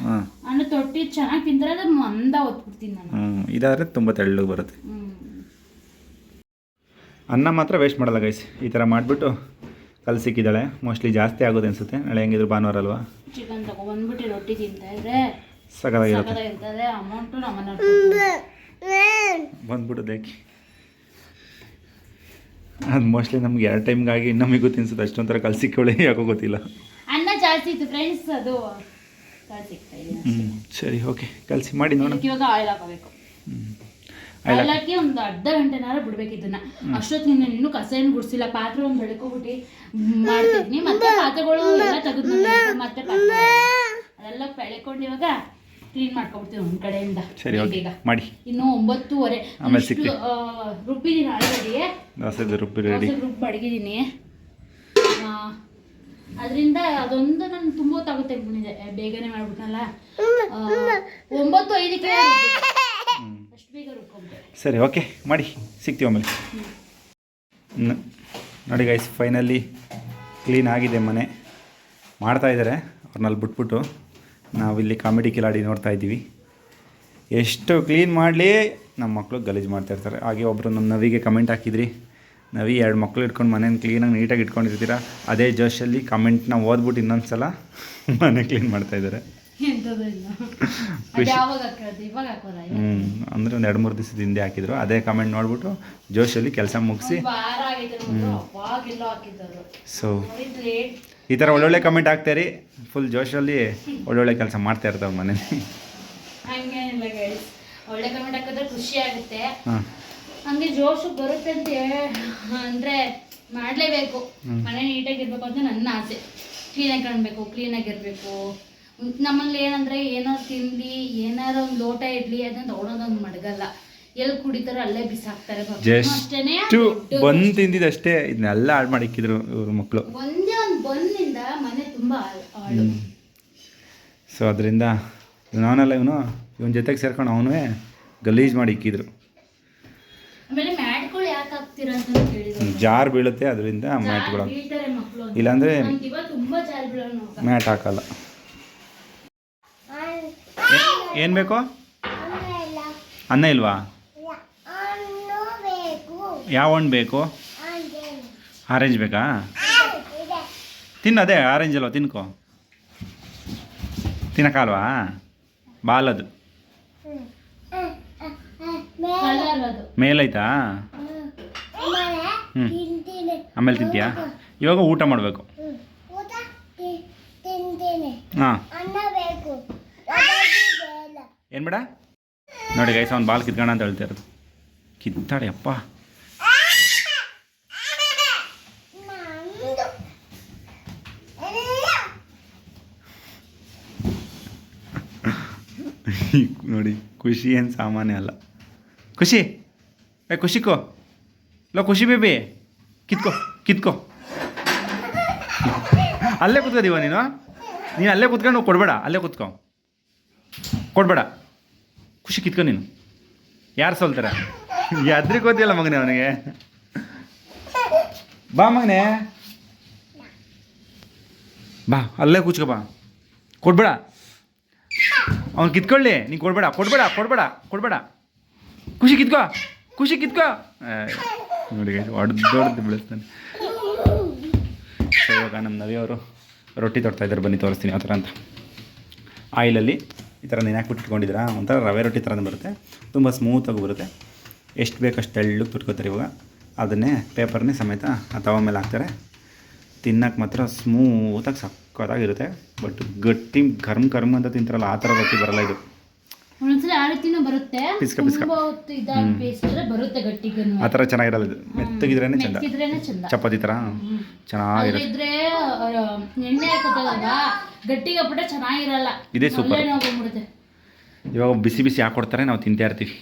ಹಾಂ. ಅನ್ನ ತೊಟ್ಟಿ ಚೆನ್ನಾಗಿ ತಿಂದ್ರೆ ಅದು ಮಂದ ಒತ್ಬಿಡ್ತೀನಿ ನಾನು. ಹ್ಞೂ ಇದಾದರೆ ತುಂಬ ತೆಳ್ಳಗೆ ಬರುತ್ತೆ. ಅನ್ನ ಮಾತ್ರ ವೇಸ್ಟ್ ಮಾಡಲ್ಲ ಗೈಸ್ ಈ ಥರ ಮಾಡಿಬಿಟ್ಟು ಕಲಸಿಕ್ಕಿದ್ದಾಳೆ ಮೋಸ್ಟ್ಲಿ ಜಾಸ್ತಿ ಆಗೋದು ಅನಿಸುತ್ತೆ. ನಾಳೆ ಹೆಂಗಿದ್ರು ಭಾನುವಾರ ಅಲ್ವಾ? ಚಿಕನ್ ತಗೊಬಂದ್ಬಿಟ್ಟು ರೊಟ್ಟಿ ತಿಂತಾ ಇದ್ರೆ. ನಮ್ಮನ್ನ ಬಂದ್ಬಿಟ್ಟು ದೇಕಿ ಅದು ಮೋಸ್ಟ್ಲಿ ನಮ್ಗೆ ಎರಡು ಟೈಮ್ಗಾಗಿ ನಮಗೂ ತಿನ್ಸುತ್ತೆ ಅಷ್ಟೊಂಥರ ಕೊಳಿ ಯಾಕೋ ಗೊತ್ತಿಲ್ಲ. ಅನ್ನ ಜಾಸ್ತಿ ಇತ್ತು ಫ್ರೆಂಡ್ಸ್ ಅದು ಹ್ಞೂ ಸರಿ ಓಕೆ ಕಲಸಿ ಮಾಡಿ ನೋಡೋಣ. ಇದಕ್ಕೆ ಇವಾಗ ಆಯಿಲ್ ಹಾಕಬೇಕು ಆಯಿಲ್ ಹಾಕಿ ಒಂದು ಅರ್ಧ ಗಂಟೆನಾರ ಬಿಡ್ಬೇಕು ಇದನ್ನ. ಅಷ್ಟೊತ್ತಿಗೆ ನಾನು ಇನ್ನೂ ಕಸ ಏನು ಗುಡಿಸಿಲ್ಲ. ಪಾತ್ರೆ ಒಂದು ಬೆಳ್ಕೊಬಿಟ್ಟು ಮಾಡ್ತಿದ್ದೀನಿ ಮತ್ತೆ ಪಾತ್ರೆಗಳು ಎಲ್ಲ ತೆಗೆದು ಮತ್ತೆ ಪಾತ್ರೆ ಅದೆಲ್ಲ ಬೆಳ್ಕೊಂಡು ಇವಾಗ ಕ್ಲೀನ್ ಮಾಡ್ಕೊಬಿಡ್ತೀನಿ ಒಂದ್ ಕಡೆಯಿಂದ. ಸರಿ ಓಕೆ ಬೇಗ. ಮಾಡಿ. ಇನ್ನು ಒಂಬತ್ತೂವರೆ. ಆಮೇಲೆ. ಆ, ರುಬ್ಬಿದ್ದೀನಿ ಆಲ್ರೆಡಿ ದೋಸೆದು ರುಬ್ಬಿ ರೆಡಿ ರುಬ್ಬಿ ಮಡಗಿದ್ದೀನಿ ಅದರಿಂದ ಅದೊಂದು ನಾನು ತುಂಬ ಹೊತ್ತಾಗುತ್ತೆ ಅನ್ಕೊಂಡಿದ್ದೆ ಬೇಗನೆ ಮಾಡ್ಬಿಟ್ನಲ್ಲ? ಆ, ಒಂಬತ್ತು ಐದಕ್ಕೆ [LAUGHS] ಅಷ್ಟು ಬೇಗ ರುಬ್ಕೊಂಬಿಟ್ಟೆ. ಸರಿ ಓಕೆ ಮಾಡಿ. ಸಿಗ್ತೀವಿ ಆಮೇಲೆ. ನೋಡಿ ಗೈಸ್ ಫೈನಲಿ ಕ್ಲೀನ್ ಆಗಿದೆ ಮನೆ. ಮಾಡ್ತಾಯಿದ್ದಾರೆ ಅವ್ರನ್ನಲ್ಲಿ ಬಿಟ್ಬಿಟ್ಟು. ನಾವಿಲ್ಲಿ ಕಾಮಿಡಿ ಕಿಲಾಡಿ ನೋಡ್ತಾ ಇದ್ದೀವಿ. ಎಷ್ಟು ಕ್ಲೀನ್ ಮಾಡಲಿ ನಮ್ಮ ಮಕ್ಕಳು ಗಲೀಜು ಮಾಡ್ತಾ ಇರ್ತಾರೆ. ಹಾಗೆ ಒಬ್ಬರು ನಮ್ಮ ನವಿಗೆ ಕಮೆಂಟ್ ಹಾಕಿದ್ರಿ. ನವಿ ಎರಡು ಮಕ್ಕಳು ಇಟ್ಕೊಂಡು ಮನೇನ ಕ್ಲೀನಾಗಿ ನೀಟಾಗಿ ಇಟ್ಕೊಂಡಿರ್ತೀರ? ಅದೇ ಜೋಶಲ್ಲಿ ಕಮೆಂಟ್ನ ಓದ್ಬಿಟ್ಟು ಇನ್ನೊಂದು ಸಲ ಮನೆ ಕ್ಲೀನ್ ಮಾಡ್ತಾ ಇದ್ದಾರೆ. [LAUGHS] ಖುಷಿ. ಹ್ಞೂ ಅಂದರೆ ಒಂದು ಎರಡು ಮೂರು ದಿವಸದ ಹಿಂದೆ ಹಾಕಿದ್ರು. ಅದೇ ಕಮೆಂಟ್ ನೋಡ್ಬಿಟ್ಟು ಜೋಶಲ್ಲಿ ಕೆಲಸ ಮುಗಿಸಿ. ಸೊ ಈ ಥರ ಒಳ್ಳೊಳ್ಳೆ ಕಮೆಂಟ್ ಹಾಕ್ತಾರಿ. ಫುಲ್ ಜೋಶಲ್ಲಿ ಒಳ್ಳೊಳ್ಳೆ ಕೆಲಸ ಮಾಡ್ತಾ ಇರ್ತಾವೆ ಮನೇಲಿ. ಹಂಗೇನಿಲ್ಲ ಗೈಸ್ ಒಳ್ಳೆ ಕಮೆಂಟ್ ಹಾಕಿದ್ರೆ ಖುಷಿ ಆಗುತ್ತೆ. ಹಾಂ. ಹಂಗೆ ಜೋಶು ಬರುತ್ತೆ ಅಂತ ಅಂದ್ರೆ ಮಾಡ್ಲೇಬೇಕು. ಮನೆ ನೀಟಾಗಿರ್ಬೇಕು ಅಂತ ನನ್ನ ಆಸೆ. ಕ್ಲೀನಾಗಿ ಕಾಣಬೇಕು ಕ್ಲೀನಾಗಿರ್ಬೇಕು ನಮ್ಮಲ್ಲಿ ಏನಂದ್ರೆ ಏನೋ ತಿಂಡಿ ಏನಾರು ಒಂದು ಲೋಟ ಇಡ್ಲಿ ಅದನ್ನ ತಗೊಳೋದೊಂದು ಮಡಗಲ್ಲ. ಎಲ್ಲಿ ಕುಡಿತಾರೋ ಅಲ್ಲೇ ಬಿಸಾಕ್ತಾರೆ. ಅಷ್ಟೇನೆ ಬಂದು ತಿಂದಿದ್ದಷ್ಟೇ ಇದನ್ನೆಲ್ಲ ಹಾಳು ಮಾಡಿಕ್ಕಿದ್ರು ಇವ್ರ ಮಕ್ಕಳು ಒಂದೇ ಮನೆ ತುಂಬಾ ಸೊ ಅದರಿಂದ ನಾನಲ್ಲ ಇವನು ಇವನ ಜೊತೆಗೆ ಸೇರ್ಕೊಂಡು ಅವನು ಗಲೀಜು ಮಾಡಿ ಇಕ್ಕಿದ್ರು. ಆಮೇಲೆ ಮ್ಯಾಟ್ಗಳು ಯಾಕೆ ಹಾಕ್ತೀರಾ ಅಂತ ಕೇಳಿದ್ರು ಜಾರ್ ಬೀಳುತ್ತೆ ಅದರಿಂದ ಮ್ಯಾಟ್ಗಳು ಇಲ್ಲಾಂದರೆ ಇವಾಗ ತುಂಬಾ ಜಾರ್ ಬೀಳೋಣ ಮ್ಯಾಟ್ ಹಾಕಲ್ಲ. ಏನು ಬೇಕು? ಅನ್ನ ಇಲ್ವಾ? ಯಾವ ಹಣ್ಣು ಬೇಕು? ಆರೆಂಜ್ ಬೇಕಾ? ತಿನ್ನು ಅದೇ ಆರೆಂಜ್ ಅಲ್ವಾ ತಿನ್ಕೋ. ತಿನ್ನಕ್ಕಾಲ್ವಾ ಬಾಲದು. ಮೇಲೈತಾ ಹ್ಞೂ ಆಮೇಲೆ ತಿಂತೀಯಾ? ಇವಾಗ ಊಟ ಮಾಡಬೇಕು. ಹಾಂ. ಏನು ಬೇಡ? ನೋಡಿ ಗೈಸ ಅವ್ನು ಬಾಲ್ ಕಿತ್ಕೊಣ ಅಂತ ಹೇಳ್ತಿರೋದು ಕಿತ್ತಾಡಿ ಅಪ್ಪ. ನೋಡಿ, ಖುಷಿ ಏನು ಸಾಮಾನ್ಯ ಅಲ್ಲ. ಖುಷಿ? ಏ ಖುಷಿಕೋ ಲೋ, ಖುಷಿ ಬೇಬಿ. ಕಿತ್ಕೋ ಕಿತ್ಕೋ. ಅಲ್ಲೇ ಕೂತ್ಕೋದೀವ ನೀನು. ನೀನು ಅಲ್ಲೇ ಕೂತ್ಕೊಂಡು ಕೊಡಬೇಡ. ಅಲ್ಲೇ ಕುತ್ಕೋ. ಕೊಡಬೇಡ. ಖುಷಿ ಕಿತ್ಕೊ ನೀನು. ಯಾರು ಸೋಲ್ತಾರೆ? ಎದ್ರಿಗೆ ಗೊತ್ತಿಲ್ಲ ಮಗನೇ ಅವನಿಗೆ. ಬಾ ಮಗನೇ. ಬಾ, ಅಲ್ಲೇ ಕೂಚ್ಕೋ ಬಾ. ಕೊಡ್ಬೇಡ. ಅವ್ನು ಕಿತ್ಕೊಳ್ಳಿ. ನೀನು ಕೊಡ್ಬೇಡ ಕೊಡ್ಬೇಡ ಕೊಡ್ಬೇಡ ಕೊಡ್ಬೇಡ. ಖುಷಿ ಕಿತ್ಕೋ ಖುಷಿ ಕಿತ್ಕೋ. ನೋಡಿ ಹೊಡೆದೊಡ್ದು ಬೆಳೆಸ್ತಾನೆ. ಇವಾಗ ನಮ್ಮ ನವಿಯವರು ರೊಟ್ಟಿ ತೊಡ್ತಾ ಇದ್ದಾರೆ. ಬನ್ನಿ, ತೋರಿಸ್ತೀನಿ ಆ ಥರ ಅಂತ. ಆಯಿಲಲ್ಲಿ ಈ ಥರ ನೆನಾಕ್ಬಿಟ್ಟು ಇಟ್ಕೊಂಡಿದ್ದೀರಾ? ಒಂಥರ ರವೆ ರೊಟ್ಟಿ ಥರನೇ ಬರುತ್ತೆ. ತುಂಬ ಸ್ಮೂತಾಗಿ ಬರುತ್ತೆ. ಎಷ್ಟು ಬೇಕಷ್ಟು ತೆಳ್ಳಗೆ ತುಟ್ಕೋತಾರೆ ಇವಾಗ. ಅದನ್ನೇ ಪೇಪರ್ನೇ ಸಮೇತ ಆ ತವ ಮೇಲೆ ಹಾಕ್ತಾರೆ. ತಿನ್ನಕ್ಕೆ ಮಾತ್ರ ಸ್ಮೂತಾಗಿ ಸಕ್ಕತ್ತಾಗಿರುತ್ತೆ ಬಟ್ ಗಟ್ಟಿ ಕರ್ಮ್ ಕರ್ಮ್ ಅಂತ ತಿಂತಾರಲ್ಲ ಆ ಥರ ರೊಟ್ಟಿ ಬರಲ್ಲ ಇದು. ಒಂದೊಂದ್ಸಲ ಆ ರೀತಿನೂ ಬರುತ್ತೆ. ಪಿಸ್ಕ ಪಿಸ್ಕ. ತುಂಬಾ ಹೊತ್ತು ಇದಾಗಿ ಬೇಯಿಸಿದ್ರೆ ಬರುತ್ತೆ ಗಟ್ಟಿಗನು. ಆ ಥರ ಚೆನ್ನಾಗಿರಲ್ಲ ಇದು. ಮೆತ್ತಗಿದ್ರೇನೆ ಚಂದ. ಚಪಾತಿ ಥರ? ಚೆನ್ನಾಗಿರುತ್ತೆ. ಎಣ್ಣೆ ಗಟ್ಟಿಗೆ ಚೆನ್ನಾಗಿರಲ್ಲ. ಇದೇ ಸೂಪರ್ ಒಳ್ಳೆ ನೋವು ಬಂದ್ಬಿಡುತ್ತೆ ಇವಾಗ ಬಿಸಿ ಬಿಸಿ ಹಾಕೊಡ್ತಾರೆ ನಾವು ತಿಂತಾ ಇರ್ತೀವಿ.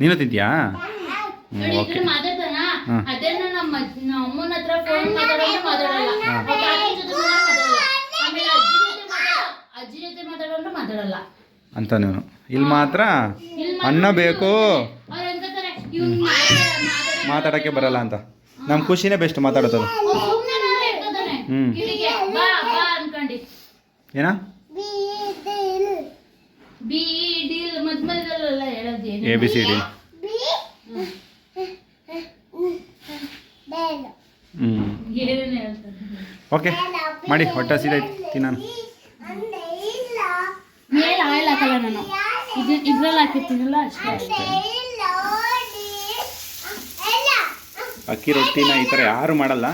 ನೀನು ತಿಂತೀಯಾ? ನೋಡಿ ಈ ಓಕೆ ಕಡೆ ಮಾತಾಡ್ತಾನ? ಹ್ಮ್. ಅದೇನ ನಮ್ಮ ನಮ್ಮ ಅಮ್ಮನ ಹತ್ರ ಫೋನ್ ಮಾತಾಡೋದು ಮಾತಾಡಲ್ಲ. ಅವ್ರ ತಾತನ್ ಜೊತೆ ಮಾತಾಡಲ್ಲ. ಆಮೇಲೆ ಅಜ್ಜಿ ಜೊತೆ ಮಾತಾಡ ಅಜ್ಜಿ ಜೊತೆ ಮಾತಾಡೋರು ಮಾತಾಡಲ್ಲ. ಅಂತ ನೀನು. ಇಲ್ಲಿ ಮಾತ್ರ ಅಣ್ಣ ಅನ್ನ ಬೇಕು. ಅವ್ರು ಅನ್ಕೋತಾರೆ ಇವ್ನು ಮಾತಾಡೋಕ್ಕೆ ಬರಲ್ಲ ಅಂತ. ನಮ್ಮ ಖುಷಿನೇ ಬೆಸ್ಟ್ ಮಾತಾಡೋದು. ಹ್ಮ್. ಕಿವಿಗೆ ಬಾ ಬಾ ಅನ್ಕೊಂಡಿ. ಏನಾ? ಬಿ ಡಿಲ್ ಮದ್ ಮಧ್ಯದಲ್ಲೆಲ್ಲ ಹೇಳೋದು ಏನು? A B C D. ಹ್ಞೂ ಹೇಳ್ತಾರೆ? ಓಕೆ ಮಾಡಿ ಹೊಟ್ಟೆ ಹಸಿದೈತೆ ತಿನ್ನೋಣ. ಮೇಲೆ ಆಯಿಲ್ ಹಾಕಲ್ಲ ನಾನು. ಇದು ಇದ್ರಲ್ಲಿ ಹಾಕಿರ್ತೀನಲ್ಲ ಅಷ್ಟೇ ಅಕ್ಕಿ ರೊಟ್ಟಿನ ಈ ಥರ ಯಾರು ಮಾಡಲ್ಲ.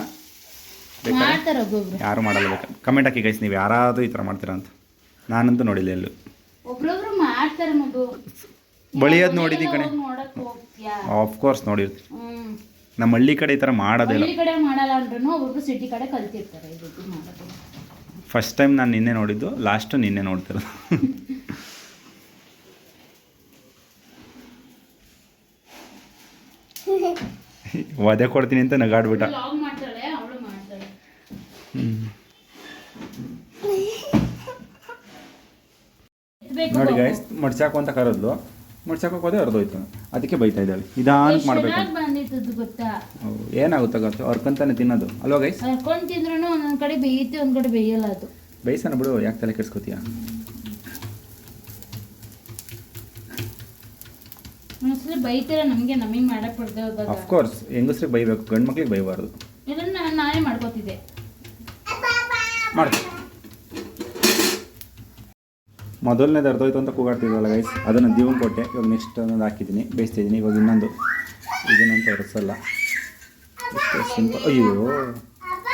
ಬೇಕಾದ್ರೆ ಯಾರು ಮಾಡಲ್ಲ ಬೇಕಾದ್ರೆ ಕಮೆಂಟ್ ಹಾಕಿ ಗೈಸ್ ನೀವು ಯಾರಾದರೂ ಈ ಥರ ಮಾಡ್ತೀರಾ ಅಂತ. ನಾನಂತೂ ನೋಡಿಲ್ಲ ಎಲ್ಲೂ. ಒಬ್ರೊಬ್ರು ಮಾಡ್ತಾರೆ ಮಗು. ಬಳಿಯೋದು ನೋಡಿದ್ದೀನಿ ಕಣೆ. ಆಫ್ಕೋರ್ಸ್ ಆಫ್ ಕೋರ್ಸ್ ನೋಡಿರ್ತೀನಿ. ನಮ್ಮ ಹಳ್ಳಿ ಕಡೆ ಈ ಥರ ಮಾಡೋದಿಲ್ಲ ಹಳ್ಳಿ ಕಡೆ ಮಾಡಲ್ಲ ಅಂದ್ರೂ ಒಬ್ಬೊಬ್ರು ಸಿಟಿ ಕಡೆ ಕಲ್ತಿರ್ತಾರೆ ಈ ರೀತಿ ಮಾಡೋದು. ಫಸ್ಟ್ ಟೈಮ್ ನಾನು ನಿನ್ನೆ ನೋಡಿದ್ದು ಲಾಸ್ಟು ನಿನ್ನೆ ನೋಡ್ತಿರೋದು. [LAUGHS] ವಧೆ ಕೊಡ್ತೀನಿ ಅಂತ ನಗಾಡ್ಬಿಟ್ಟ. ನೋಡಿ. ಗೈಸ್ ಮಡ್ಚಾಕು ಅಂತ ಕರೆದ್ಲು. ಮಡ್ಸಾಕೋದೇ ಹೊರದೋಯ್ತು ಅದಕ್ಕೆ ಬೈತಾ ಇದ್ದಾಳೆ. ನಿಧಾನಕ್ಕೆ ಮಾಡಬೇಕು ಬಂದಿತ್ತು ಗೊತ್ತಾ? ಏನಾಗುತ್ತೆ ಗೊತ್ತು ಅವ್ರ್ಕೊಂತಾನೆ ತಿನ್ನೋದು. ಅಲ್ವಾ ಗೈಸ್ ಹರ್ಕೊಂಡು ತಿಂದ್ರೂ ಒಂದೊಂದು ಕಡೆ ಬೇಯುತ್ತೆ ಒಂದು ಕಡೆ ಬೇಯಲ್ಲ ಅದು. ಬೇಯಿಸೋಣ ಬಿಡು ಯಾಕೆ ತಲೆ ಕೆಡ್ಸ್ಕೊತೀಯ? ಒಂದ್ಸಲ ಬೈತೀರ ನಮಗೆ ನಮಗೆ ಮಾಡಕ್ ಬಿಡ್ದೆ ಹೋದಾಗ. ಅಫ್ಕೋರ್ಸ್ ಹೆಂಗಸ್ರಿಗೆ ಬೈಬೇಕು ಗಂಡು ಮಕ್ಳಿಗೆ ಬೈಬಾರ್ದು. ಇದನ್ನ ನಾನ್ ನಾನೇ ಮಾಡ್ಕೋತಿದ್ದೆ. ಮಾಡಿ ಮೊದಲನೇದು ಅರ್ಧೋಯ್ತು ಅಂತ ಕೂಗಾಡ್ತಿದ್ವಲ್ಲ ಗೈಸ್ ಅದನ್ನು ದೀವನ್ ಕೊಟ್ಟೆ ಇವಾಗ ನೆಕ್ಸ್ಟ್ ಅನ್ನೋದು ಹಾಕಿದ್ದೀನಿ ಬೇಯಿಸ್ತಿದ್ದೀನಿ ಇವಾಗ ಇನ್ನೊಂದು. ಇದನ್ನಂತ ಒರೆಸಲ್ಲ ಇಷ್ಟೇ ಸಿಂಪಲ್ ಅಯ್ಯೋ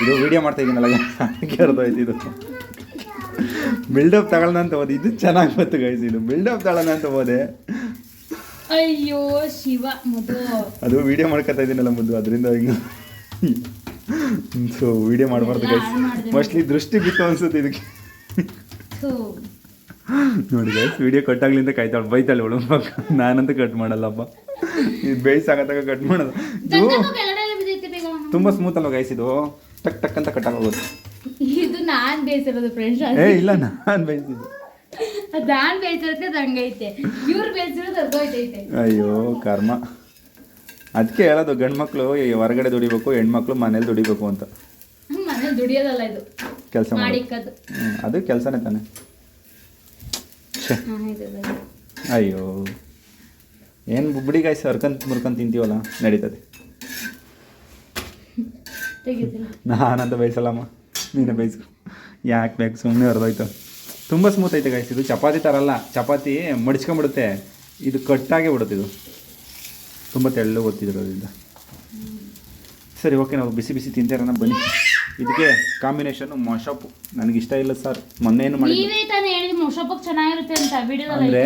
ಇದು ವಿಡಿಯೋ ಮಾಡ್ತಾ ಇದ್ದೀನಲ್ಲ ಅದಕ್ಕೆ ಅರ್ಧೋಯ್ತು ಇದು. ಬಿಲ್ಡಪ್ ತಗೊಳ್ಳೋಣ ಅಂತ ಹೋದೆ ಇದು ಚೆನ್ನಾಗಿ ಬಂತು ಗೈಸ್ ಇದು. ಬಿಲ್ಡಪ್ ತಗೊಳ್ಳೋಣ ಅಂತ ಹೋದೆ. ಅಯ್ಯೋ ಶಿವ ಮುದ್ದು ಅದು ವಿಡಿಯೋ ಮಾಡ್ಕೊತಾ ಇದ್ದೀನಲ್ಲ ಮುದ್ದು ಅದರಿಂದ ಹಿಂಗೆ ಸೊ ವಿಡಿಯೋ ಮಾಡಬಾರ್ದು ಗೈಸ್ ಮೋಸ್ಟ್ಲಿ ದೃಷ್ಟಿ ಬಿತ್ತು ಅನ್ಸುತ್ತೆ ಇದಕ್ಕೆ. ನೋಡಿ ಗೈಸ್ ವಿಡಿಯೋ ಕಟ್ಟಾಗ್ಲಿಂದ ಕಾಯ್ತಾಳೆ ಬೈತಾಳೆ ಅವಳು. ನಾನಂತೂ ಕಟ್ ಮಾಡಲ್ಲಪ್ಪ ಇದು ಬೇಯಿಸಾಗತ್ತಾಗ ಕಟ್ ಮಾಡೋದು ಇದು ತುಂಬ ಸ್ಮೂತ್ ಅಲ್ವಾ ಗೈಸ್ ಇದು? ಟಕ್ ಟಕ್ ಅಂತ ಕಟ್ ಆಗೋದು. ಇದು ನಾನ್ ಬೇಯಿಸಿರೋದು ಫ್ರೆಂಡ್ಸ್ ಏ ಇಲ್ಲ ನಾನು ಬೇಯಿಸಿದ್ದು. ನಾನ್ ಬೇಯಿಸಿರೋದು ಹಂಗೈತೆ. ಇವ್ರು ಬೇಯಿಸಿರೋದು ಅರ್ಧೋಯ್ತೈತೆ ಅಯ್ಯೋ ಕರ್ಮ. ಅದಕ್ಕೆ ಹೇಳೋದು ಗಂಡು ಮಕ್ಕಳು ಹೊರಗಡೆ ದುಡಿಬೇಕು ಹೆಣ್ಮಕ್ಳು ಮನೇಲಿ ದುಡಿಬೇಕು ಅಂತ. ಮನೇಲಿ ದುಡಿಯೋದಲ್ಲ ಇದು. ಕೆಲಸ ಮಾಡಿ ಅದು ಕೆಲಸನೇ ತಾನೆ. ಅಯ್ಯೋ. ಏನು ಬುಬ್ಬಡಿ ಸರ್ಕಂತ ಹರ್ಕಂತ ಮುರ್ಕಂತ ತಿಂತೀವಲ್ಲ? ನಡೀತದೆ. ನಾನು ನಾನಂತ ಬಯಸಲ್ಲಮ್ಮ. ನೀನು ಬಯಸ್ಕೊ. ಯಾಕೆ ಬೇಕು? ಸುಮ್ಮನೆ ಹೊರದೋಯ್ತು ತುಂಬ ಸ್ಮೂತ್ ಐತೆ ಗಾಯ್ಸ್ ಇದು ಚಪಾತಿ ಥರ ಅಲ್ಲ ಚಪಾತಿ ಮಡಿಸ್ಕೊಂಬಿಡುತ್ತೆ ಇದು ಕಟ್ಟಾಗೆ ಬಿಡುತ್ತೆ ಇದು. ತುಂಬ ತೆಳ್ಳು ಅದರಿಂದ ಸರಿ ಓಕೆ ನಾವು ಬಿಸಿ ಬಿಸಿ ತಿಂತಾರನ ಬನ್ನಿ. ಇದಕ್ಕೆ ಕಾಂಬಿನೇಷನ್ನು ನನಗೆ ಇಷ್ಟ ಇಲ್ಲ ಸರ್ ಮೊನ್ನೆ ಏನು ಮಾಡಿ ನೀವೇ ತಾನೇ ಹೇಳಿದ್ರಿ ಚೆನ್ನಾಗಿರುತ್ತೆ ಅಂತ ವಿಡಿಯೋದಲ್ಲಿ ಅಂದರೆ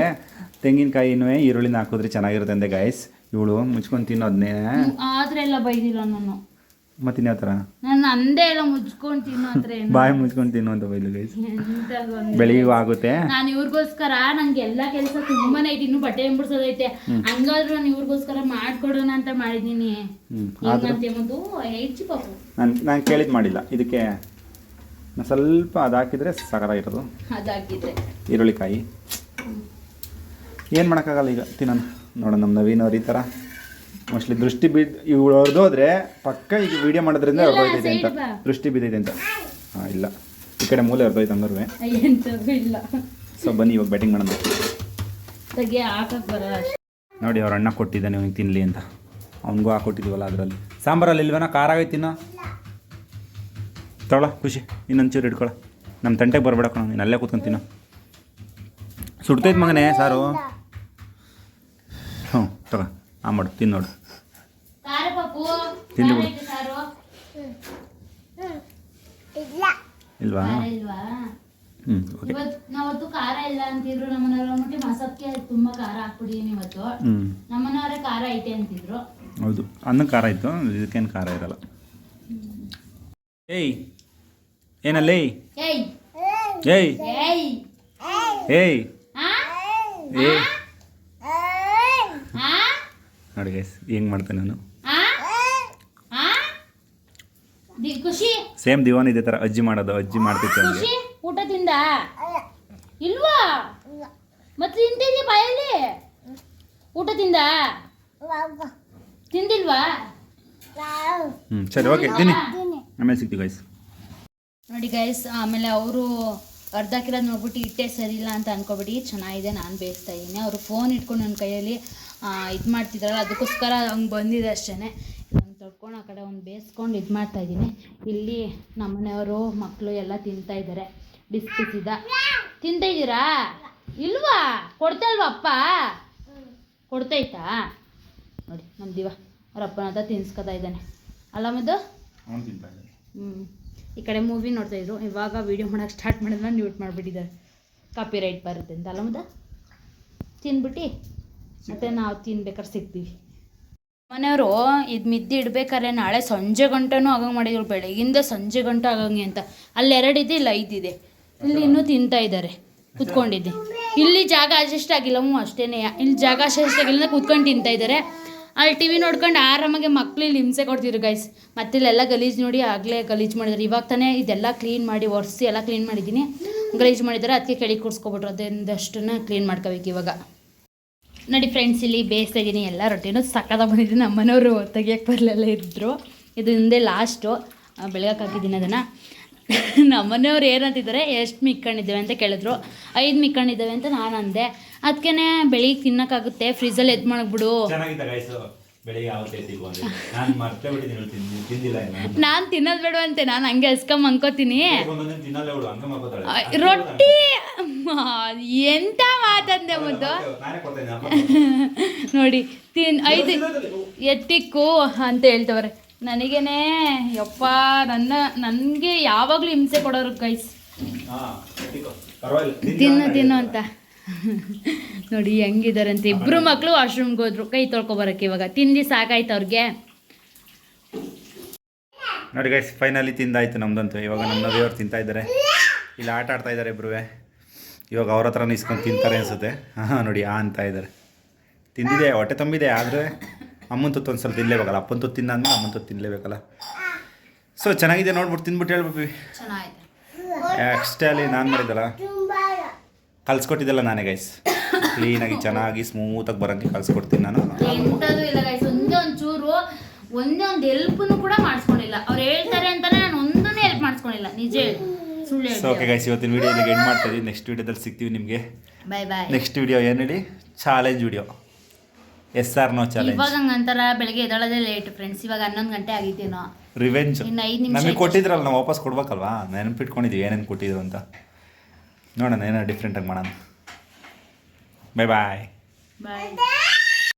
ತೆಂಗಿನಕಾಯಿನೂ ಈರುಳ್ಳಿನ ಹಾಕಿದ್ರೆ ಚೆನ್ನಾಗಿರುತ್ತೆ ಅಂದೆ ಗಾಯ್ಸ್ ಇವಳು ಮುಚ್ಕೊಂಡು ತಿನ್ನೋದನ್ನೇ ಆದ್ರೆ ಎಲ್ಲ ಬೈದಿಲ್ಲ ನಾನು ಮತ್ತೆ ಇನ್ಯಾವ ಥರ ನಾನು ಅಂದೇ ಎಲ್ಲ ಮುಚ್ಕೊಂಡು ತಿನ್ನೋ ಅಂತ ಏನು? ಬಾಯಿ ಮುಚ್ಕೊಂಡು ತಿನ್ನು ಅಂತ ಬೈಲು ಗೈಸ್ ಬೆಳಿಗ್ಗೆ ಆಗುತ್ತೆ. ನಾನು ಇವ್ರಿಗೋಸ್ಕರ ನಂಗೆ ಎಲ್ಲ ಕೆಲಸ ತುಂಬಾನೇ ಐತಿ ಇನ್ನು ಬಟ್ಟೆ ಎಂಬಿಡ್ಸೋದೈತೆ ಹಂಗಾದ್ರೂ ನಾನು ಇವ್ರಿಗೋಸ್ಕರ ಮಾಡ್ಕೊಡೋಣ ಅಂತ ಮಾಡಿದೀನಿ. ಆದರೂ ಒಂದು ಹೆಚ್ಚು ಪಾಪು. ನಾನು ನಾನು ಕೇಳಿದ್ದು ಮಾಡಿಲ್ಲ. ಇದಕ್ಕೆ ನಾನು ಸ್ವಲ್ಪ ಅದು ಹಾಕಿದರೆ ಸಕತ್ತಾಗಿರೋದು ಈರುಳ್ಳಿ ಈರುಳ್ಳಿಕಾಯಿ. ಏನು ಮಾಡೋಕ್ಕಾಗಲ್ಲ ಈಗ ತಿನ್ನೋಣ. ನೋಡೋಣ ನಮ್ಮ ನವೀನ್ ಅವ್ರ ಈ ಥರ ಮೋಸ್ಟ್ಲಿ ದೃಷ್ಟಿ ಬಿದ್ದು ಇವಳು ಹೊಡೆದೋದ್ರೆ ಪಕ್ಕ ಈಗ ವಿಡಿಯೋ ಮಾಡೋದ್ರಿಂದ ಹೊರದೋಯ್ತೈತೆ ಅಂತ. ದೃಷ್ಟಿ ಬಿದ್ದೈತೆ ಅಂತ. ಹಾಂ ಇಲ್ಲ. ಈ ಕಡೆ ಮೂಲೆ ಹೊರದೋಯ್ತು ಅಂದ್ರೂ ಇಲ್ಲ. ಸೊ ಬನ್ನಿ ಇವಾಗ ಬ್ಯಾಟಿಂಗ್ ಮಾಡೋಣ. ನೋಡಿ ಅವ್ರ ಅಣ್ಣ ಕೊಟ್ಟಿದ್ದಾನೆ ಅವ್ನಿಗೆ ತಿನ್ನಲಿ ಅಂತ. ಅವ್ನಿಗೂ ಹಾಕೊಟ್ಟಿದ್ದೀವಲ್ಲ ಅದರಲ್ಲಿ. ಸಾಂಬಾರಲ್ಲಿ ಇಲ್ವೇನ ಖಾರ ಆಗೈತಿನ ತೊಗೊಳ ಖುಷಿ. ಇನ್ನೊಂದು ಚೂರು ಇಟ್ಕೊಳ ನಮ್ಮ ತಂಟೆಗೆ ಬರಬೇಡ ಕಣ ನೀನು ಅಲ್ಲೇ ಕೂತ್ಕೊಂತೀನ ಸುಡ್ತೈತೆ ಮಗನೇ ಸಾರು. ಹ್ಞೂ ತಗೋ. ಆ ಮಾಡು ತಿನ್ನು ನೋಡು. ತಿಂದು ಬಿಡು. ಇಲ್ವಾ? ಹ್ಞೂ ಓಕೆ. ನಾವತ್ತು ಖಾರ ಇಲ್ಲ ಅಂತಿದ್ರು. ನಮ್ಮನೆಯವ್ರು ಅಂದ್ಬಿಟ್ಟು ಮಸಕ್ಕೆ ತುಂಬಾ ಖಾರ ಹಾಕ್ಬಿಡಿ ಇವತ್ತು. ಹ್ಞೂ ನಮ್ಮನೆಯವರೇ ಖಾರ ಐತೆ ಅಂತಿದ್ರು. ಹೌದು. ಅನ್ನ ಖಾರ ಇತ್ತು ಇದಕ್ಕೇನು ಖಾರ ಇರಲ್ಲ. ಏಯ್ ಏನಲ್ಲೇ? ಏಯ್. ಏಯ್. ಏಯ್. ಏಯ್? ನೋಡಿ ಗೈಸ್ ಹೆಂಗೆ ಮಾಡ್ತೇನೆ ನಾನು? ಸೇಮ್ ದಿವಾನ್ ಇದೇ ಥರ ಅಜ್ಜಿ ಮಾಡೋದು ಅಜ್ಜಿ ಮಾಡ್ತಿತ್ತು ಖುಷಿ ಊಟ ತಿಂದ? ಇಲ್ವಾ? ಮತ್ತೆ ತಿಂತಿದ್ಯಾ ಬಾಯಲ್ಲಿ? ಊಟ ತಿಂದ? ತಿಂದಿಲ್ವಾ? ಹ್ಞೂ ಸರಿ ಓಕೆ ತಿನ್ನಿ. ಆಮೇಲೆ ಸಿಗ್ತೀವಿ ಗೈಸ್ ನೋಡಿ ಗೈಸ್ ಆಮೇಲೆ ಅವರು ಅರ್ಧ ಕಿಲೋ ನೋಡ್ಬಿಟ್ಟು ಇಟ್ಟೆ ಸರಿ ಇಲ್ಲ ಅಂತ ಅನ್ಕೊಬಿಟ್ಟು ಚೆನ್ನಾಗಿದೆ ನಾನು ಬೇಯಿಸ್ತಾ ಇದ್ದೀನಿ ಅವರು ಫೋನ್ ಇಟ್ಕೊಂಡು ನನ್ನ ಕೈಯಲ್ಲಿ ಇದು ಮಾಡ್ತಿದ್ರಲ್ಲ ಅದಕ್ಕೋಸ್ಕರ ಹಂಗೆ ಬಂದಿದೆ ಅಷ್ಟೇ ಇದನ್ನು ತೊಡ್ಕೊಂಡು ಆ ಕಡೆ ಒಂದು ಬೇಯಿಸ್ಕೊಂಡು ಇದು ಮಾಡ್ತಾ ಇದ್ದೀನಿ ಇಲ್ಲಿ ನಮ್ಮನೆಯವರು ಮಕ್ಕಳು ಎಲ್ಲ ತಿಂತಾ ಇದ್ದಾರೆ ಬಿಸಿ ಬಿಸಿದ ತಿಂತಾ ಇದ್ದೀರಾ? ಇಲ್ವಾ? ಕೊಡ್ತಲ್ವಾ ಅಪ್ಪ? ಕೊಡ್ತೈತಾ ನೋಡಿ ನಮ್ಮ ದಿವ. ಅವ್ರ ಅಪ್ಪನ ಹತ್ರ ತಿನ್ಸ್ಕೊತಾ ಇದ್ದಾನೆ. ಅಲ್ಲ ಮದ್ದು? ಹ್ಞೂ ಈ ಕಡೆ ಮೂವಿ ನೋಡ್ತಾ ಇದ್ರು. ಇವಾಗ ವಿಡಿಯೋ ಮಾಡೋಕೆ ಸ್ಟಾರ್ಟ್ ಮಾಡಿದ್ರೆ ಮ್ಯೂಟ್ ಮಾಡಿಬಿಟ್ಟಿದ್ದಾರೆ. ಕಾಪಿ ರೈಟ್ ಬರುತ್ತೆ ಅಂತ. ಅಲ್ಲ ಮದ್ದು? ತಿನ್ಬಿಟ್ಟು? ಮತ್ತು ನಾವು ತಿನ್ಬೇಕಾದ್ರೆ ಸಿಗ್ತೀವಿ. ಮನೆಯವರು ಇದು ಮಿದ್ದಿ ಇಡ್ಬೇಕಾದ್ರೆ ನಾಳೆ ಸಂಜೆ ಗಂಟನೂ ಆಗಂಗೆ ಮಾಡಿದ್ರು. ಬೆಳಗಿಂದ ಸಂಜೆ ಗಂಟೆ ಆಗಂಗೆ ಅಂತ. ಅಲ್ಲಿ ಎರಡಿದೆ ಇಲ್ಲ ಐದಿದೆ ಇಲ್ಲಿ ಇನ್ನೂ ತಿಂತಾ ಇದ್ದಾರೆ. ಕುತ್ಕೊಂಡಿದ್ದೆ. ಇಲ್ಲಿ ಜಾಗ ಅಡ್ಜಸ್ಟ್ ಆಗಿಲ್ಲ. ಹ್ಞೂ ಅಷ್ಟೇನೆ. ಇಲ್ಲಿ ಜಾಗ ಅಡ್ಜಸ್ಟ್ ಆಗಿಲ್ಲ ಅಂದ್ರೆ ಕುತ್ಕೊಂಡು ತಿಂತಾ ಇದ್ದಾರೆ. ಅಲ್ಲಿ ಟಿ ವಿ ನೋಡ್ಕೊಂಡು ಆರಾಮಾಗಿ ಮಕ್ಳು ಇಲ್ಲಿ ಹಿಂಸೆ ಕೊಡ್ತಿದ್ರು ಗೈಸ್ ಮತ್ತೆ ಇಲ್ಲೆಲ್ಲ ಗಲೀಜು ನೋಡಿ ಆಗಲೇ ಗಲೀಜು ಮಾಡಿದ್ರು. ಇವಾಗ ತಾನೇ ಇದೆಲ್ಲ ಕ್ಲೀನ್ ಮಾಡಿ ಒರೆಸಿ ಎಲ್ಲ ಕ್ಲೀನ್ ಮಾಡಿದ್ದೀನಿ. ಗಲೀಜು ಮಾಡಿದ್ದಾರೆ ಅದಕ್ಕೆ ಕೆಳಗೆ ಕೂರಿಸ್ಕೊಬಿಟ್ರು ಅದೊಂದಷ್ಟನ್ನ ಕ್ಲೀನ್ ಮಾಡ್ಕೋಬೇಕು ಇವಾಗ. ನೋಡಿ ಫ್ರೆಂಡ್ಸ್ ಇಲ್ಲಿ ಬೇಯಿಸ್ತಾ ಎಲ್ಲ ರೊಟ್ಟಿನೂ ಸಕ್ಕದಾಗ ಬಂದಿದ್ದೀನಿ ನಮ್ಮನೆಯವರು ತೆಗಿಯೋಕ್ಕೆ ಬರಲೆಲ್ಲ ಇದ್ದರು ಇದು ಹಿಂದೆ ಲಾಸ್ಟು ಬೆಳಗ್ಗೆ ಹಾಕಿದ್ದೀನಿ ಅದನ್ನು. [LAUGHS] ನಮ್ಮನೆಯವ್ರು ಏನಂತಿದ್ದಾರೆ? ಎಷ್ಟು ಮಿಕ್ಕಂಡಿದ್ದೇವೆ ಅಂತ ಕೇಳಿದ್ರು. ಐದು ಮಿಕ್ಕಂಡಿದ್ದೇವೆ ಅಂತ ನಾನು ಅಂದೆ ಅದಕ್ಕೆ ಬೆಳಿಗ್ಗೆ ತಿನ್ನೋಕ್ಕಾಗುತ್ತೆ ಫ್ರಿಜ್ಜಲ್ಲಿ ಎದ್ದು ಮಾಡಕ್ಬಿಡು ನಾನ್ ಬೇಡ ತಿನ್ನೋದು ಬಿಟ್ಟಿದ್ದೀನಿ ಅಂತೆ ನಾನು ಹಂಗೆ ಹಸ್ಕೊಂಡ್ ಅನ್ಕೋತೀನಿ ರೊಟ್ಟಿ ಎಂತ ಮಾತಂದೆ ಮುದ್ದು. ನೋಡಿ ತಿನ್ ಐದು ಎತ್ತಿಕ್ಕು ಅಂತ ಹೇಳ್ತವ್ರೆ. ನನಗೇನೆ ಯಪ್ಪ ನನ್ನ ನನಗೆ ಯಾವಾಗಲೂ ಹಿಂಸೆ ಕೊಡೋರು ಕೈಸ್ ತಿನ್ನು ತಿನ್ನು ಅಂತ. [LAUGHS] ನೋಡಿ ಹೆಂಗಿದಾರಂತೆ? ಅಂತ ಇಬ್ರು ಮಕ್ಕಳು ವಾಶ್ರೂಮ್ಗೆ ಹೋದ್ರು. ಕೈ ತೊಳ್ಕೊಬರಕ್ಕೆ ಇವಾಗ. ತಿಂದು ಸಾಕಾಯ್ತು ಅವ್ರಿಗೆ. ನೋಡಿ ಗೈಸ್ ಫೈನಲಿ ತಿಂದಾಯ್ತು ನಮ್ದಂತೂ. ಇವಾಗ ನಮ್ಮ ನವಿಯವ್ರು ತಿಂತಾ ಇದ್ದಾರೆ. ಇಲ್ಲಿ ಆಟ ಆಡ್ತಾ ಇದ್ದಾರೆ ಇಬ್ರು. ಇವಾಗ ಅವ್ರ ಹತ್ರ ಇಸ್ಕೊಂಡು ತಿಂತಾರೆ ಅನ್ಸುತ್ತೆ. ಹಾಂ ನೋಡಿ ಆ ಅಂತ ಇದ್ದಾರೆ. ತಿಂದಿದೆ ಹೊಟ್ಟೆ ತುಂಬಿದೆ ಆದರೆ ಅಮ್ಮನ ತುತ್ತು ಒಂದು ಸ್ವಲ್ಪ ತಿನ್ನಲೇಬೇಕಲ್ಲ ಅಪ್ಪನ ತುತ್ತು ಅಂದ್ರೆ ಅಮ್ಮನ ತುತ್ತು ತಿನ್ನಲೇಬೇಕಲ್ಲ ಸೊ ಚೆನ್ನಾಗಿದೆ ನೋಡ್ಬಿಟ್ಟು ತಿಂದ್ಬಿಟ್ಟು ಹೇಳ್ಬಿಟ್ಟು ಚೆನ್ನಾಗಿದೆ. ಅಷ್ಟೇ ಅಲ್ಲಿ ನಾನು ಮಾಡಿದ್ದಲ್ಲ? ಕಲ್ಸ್ಕೊಟ್ಟಿದ್ದಲ್ಲ ನಾನೇ ಗೈಸ್ ಕ್ಲೀನಾಗಿ ಚೆನ್ನಾಗಿ ಸ್ಮೂತಾಗಿ ಬರೋಂಗೆ ಕಲ್ಸ್ಕೊಡ್ತೀನಿ ನಾನು. ಎಂಥದ್ದು ಇಲ್ಲ ಗೈಸ್ ಒಂದೇ ಒಂಚೂರು ಒಂದೇ ಒಂದು ಹೆಲ್ಪ್ನು ಕೂಡ ಮಾಡಿಸ್ಕೊಂಡಿಲ್ಲ. ಅವ್ರು ಹೇಳ್ತಾರೆ ಅಂತಾನೆ ನಾನು ಒಂದೂ ಹೆಲ್ಪ್ ಮಾಡಿಸ್ಕೊಂಡಿಲ್ಲ. ನಿಜ ಸುಳ್ಳು ಸೊ ಓಕೆ ಗೈಸ್ ಇವತ್ತಿನ ವಿಡಿಯೋ ಇಲ್ಲಿಗೆ ಎಂಡ್ ಮಾಡ್ತಾ ಇದ್ದೀನಿ ನೆಕ್ಸ್ಟ್ ವಿಡಿಯೋದಲ್ಲಿ ಸಿಗ್ತೀವಿ ನಿಮಗೆ. ಬಾಯ್ ಬಾಯ್ ನೆಕ್ಸ್ಟ್ ವಿಡಿಯೋ ಏನು ಹೇಳಿ? Challenge video yes or no challenge ಇವಾಗ ಹಂಗಂತಾರ ಬೆಳಗ್ಗೆ ಎದ್ದಳೋದೇ ಲೇಟ್ ಫ್ರೆಂಡ್ಸ್ ಇವಾಗ ಹನ್ನೊಂದು ಗಂಟೆ ಆಗಿದ್ದೇನೋ ರಿವೆಂಜ್ ಇನ್ನು ಐದು ನಿಮಿಷ ನಮಗೆ ಕೊಟ್ಟಿದ್ರಲ್ಲ ನಾವು ವಾಪಸ್ ಕೊಡ್ಬೇಕಲ್ವಾ? ನೆನಪಿಟ್ಕೊಂಡಿದ್ದೀವಿ ಏನೇನು ಕೊಟ್ಟಿದ್ರು ಅಂತ. ನೋಡೋಣ ಏನೋ ಡಿಫ್ರೆಂಟಾಗಿ ಮಾಡೋಣ. ಬಾಯ್ ಬಾಯ್ ಬಾಯ್